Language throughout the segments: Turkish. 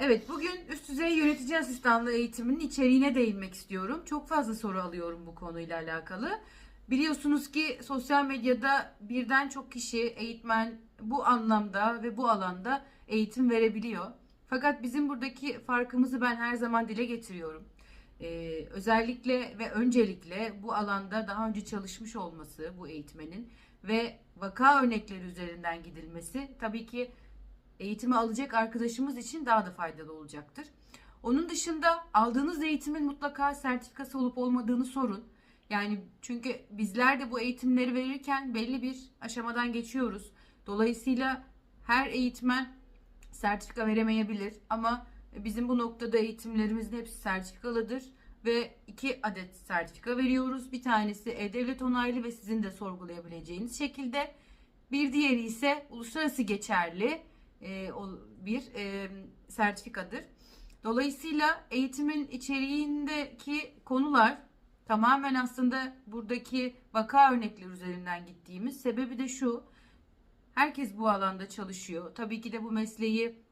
Evet, bugün üst düzey yönetici asistanlığı eğitiminin içeriğine değinmek istiyorum. Çok fazla soru alıyorum bu konuyla alakalı. Biliyorsunuz ki sosyal medyada birden çok kişi eğitmen bu anlamda ve bu alanda eğitim verebiliyor. Fakat bizim buradaki farkımızı ben her zaman dile getiriyorum. Ee, özellikle ve öncelikle bu alanda daha önce çalışmış olması bu eğitmenin ve vaka örnekleri üzerinden gidilmesi tabii ki eğitimi alacak arkadaşımız için daha da faydalı olacaktır. Onun dışında aldığınız eğitimin mutlaka sertifikası olup olmadığını sorun. Yani çünkü bizler de bu eğitimleri verirken belli bir aşamadan geçiyoruz. Dolayısıyla her eğitmen sertifika veremeyebilir ama bizim bu noktada eğitimlerimizin hepsi sertifikalıdır ve iki adet sertifika veriyoruz. Bir tanesi e-devlet onaylı ve sizin de sorgulayabileceğiniz şekilde. Bir diğeri ise uluslararası geçerli e, bir e, sertifikadır. Dolayısıyla eğitimin içeriğindeki konular tamamen aslında buradaki vaka örnekleri üzerinden gittiğimiz sebebi de şu. Herkes bu alanda çalışıyor. Tabii ki de bu mesleği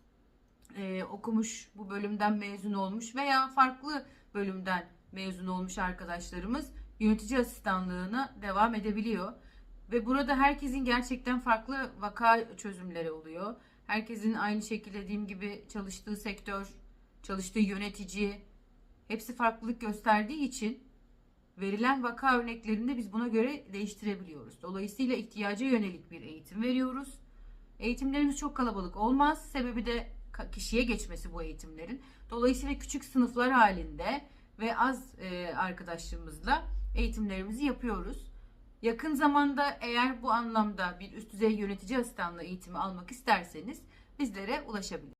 e, okumuş, bu bölümden mezun olmuş veya farklı bölümden mezun olmuş arkadaşlarımız yönetici asistanlığına devam edebiliyor. Ve burada herkesin gerçekten farklı vaka çözümleri oluyor. Herkesin aynı şekilde dediğim gibi çalıştığı sektör, çalıştığı yönetici hepsi farklılık gösterdiği için verilen vaka örneklerini de biz buna göre değiştirebiliyoruz. Dolayısıyla ihtiyaca yönelik bir eğitim veriyoruz. Eğitimlerimiz çok kalabalık olmaz. Sebebi de kişiye geçmesi bu eğitimlerin. Dolayısıyla küçük sınıflar halinde ve az e, arkadaşlarımızla eğitimlerimizi yapıyoruz. Yakın zamanda eğer bu anlamda bir üst düzey yönetici asistanlığı eğitimi almak isterseniz bizlere ulaşabilirsiniz.